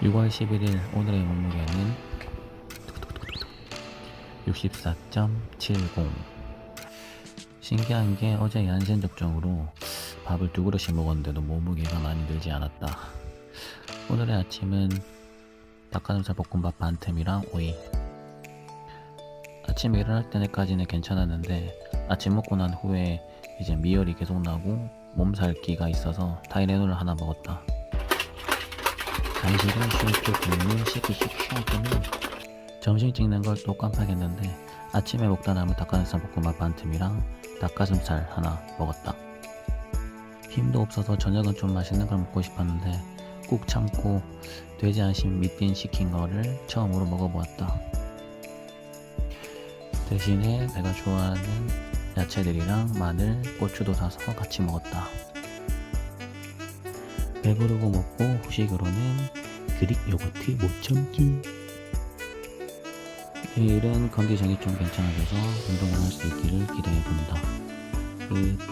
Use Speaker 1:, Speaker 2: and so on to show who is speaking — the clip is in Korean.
Speaker 1: 6월 11일 오늘의 몸무게는 64.70 신기한 게 어제 얀센 접종으로 밥을 두 그릇씩 먹었는데도 몸무게가 많이 늘지 않았다. 오늘의 아침은 닭가슴살 볶음밥 반 템이랑 오이. 아침에 일어날 때까지는 괜찮았는데 아침 먹고 난 후에 이제 미열이 계속 나고 몸살기가 있어서 타이레놀을 하나 먹었다. 간식은 슈이트 국물 씻기 슉슉하기는 점심 찍는 걸 또 깜빡했는데 아침에 먹다 남은 닭가슴살 볶음밥 반 틈이랑 닭가슴살 하나 먹었다. 힘도 없어서 저녁은 좀 맛있는 걸 먹고 싶었는데 꾹 참고 돼지 안심 밑딘 시킨 거를 처음으로 먹어보았다. 대신에 내가 좋아하는 야채들이랑 마늘, 고추도 사서 같이 먹었다. 배부르고 먹고 후식으로는 그릭 요거트 못 참기. 내일은 컨디션이 좀 괜찮아져서 운동을 할 수 있기를 기대해 본다. 끝.